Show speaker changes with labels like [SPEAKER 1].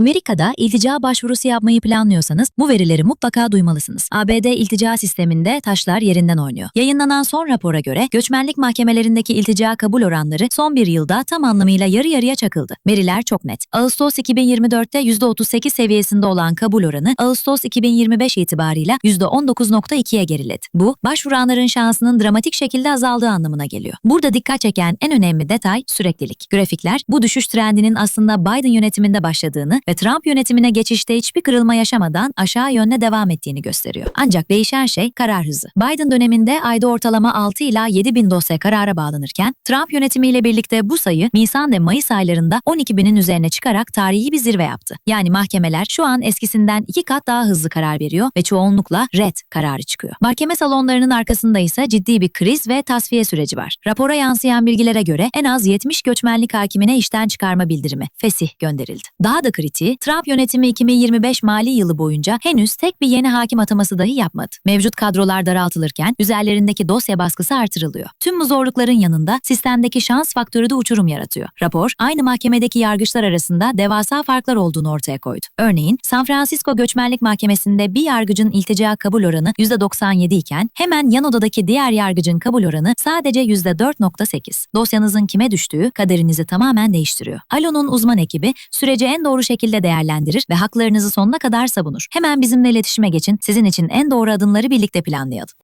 [SPEAKER 1] Amerika'da iltica başvurusu yapmayı planlıyorsanız bu verileri mutlaka duymalısınız. ABD iltica sisteminde taşlar yerinden oynuyor. Yayınlanan son rapora göre göçmenlik mahkemelerindeki iltica kabul oranları son bir yılda tam anlamıyla yarı yarıya çakıldı. Veriler çok net. Ağustos 2024'te %38 seviyesinde olan kabul oranı Ağustos 2025 itibarıyla %19.2'ye geriledi. Bu, başvuranların şansının dramatik şekilde azaldığı anlamına geliyor. Burada dikkat çeken en önemli detay süreklilik. Grafikler bu düşüş trendinin aslında Biden yönetiminde başladığını ve Trump yönetimine geçişte hiçbir kırılma yaşamadan aşağı yönde devam ettiğini gösteriyor. Ancak değişen şey karar hızı. Biden döneminde ayda ortalama 6 ila 7 bin dosya karara bağlanırken Trump yönetimiyle birlikte bu sayı Nisan ve Mayıs aylarında 12 binin üzerine çıkarak tarihi bir zirve yaptı. Yani mahkemeler şu an eskisinden iki kat daha hızlı karar veriyor ve çoğunlukla red kararı çıkıyor. Mahkeme salonlarının arkasında ise ciddi bir kriz ve tasfiye süreci var. Rapora yansıyan bilgilere göre en az 70 göçmenlik hakimine işten çıkarma bildirimi, fesih gönderildi. Daha da kritiği Trump yönetimi 2025 mali yılı boyunca henüz tek bir yeni hakim ataması dahi yapmadı. Mevcut kadrolar daraltılırken üzerlerindeki dosya baskısı artırılıyor. Tüm bu zorlukların yanında sistemdeki şans faktörü de uçurum yaratıyor. Rapor aynı mahkemedeki yargıçlar arasında devasa farklar olduğunu ortaya koydu. Örneğin San Francisco Göçmenlik Mahkemesi'nde bir yargıcın iltica kabul oranı %97 iken hemen yan odadaki diğer yargıcın kabul oranı sadece %4.8. Dosyanızın kime düştüğü kaderinizi tamamen değiştiriyor. Alo'nun uzman ekibi süreci en doğru şekilde değerlendirir ve haklarınızı sonuna kadar savunur. Hemen bizimle iletişime geçin. Sizin için en doğru adımları birlikte planlayalım.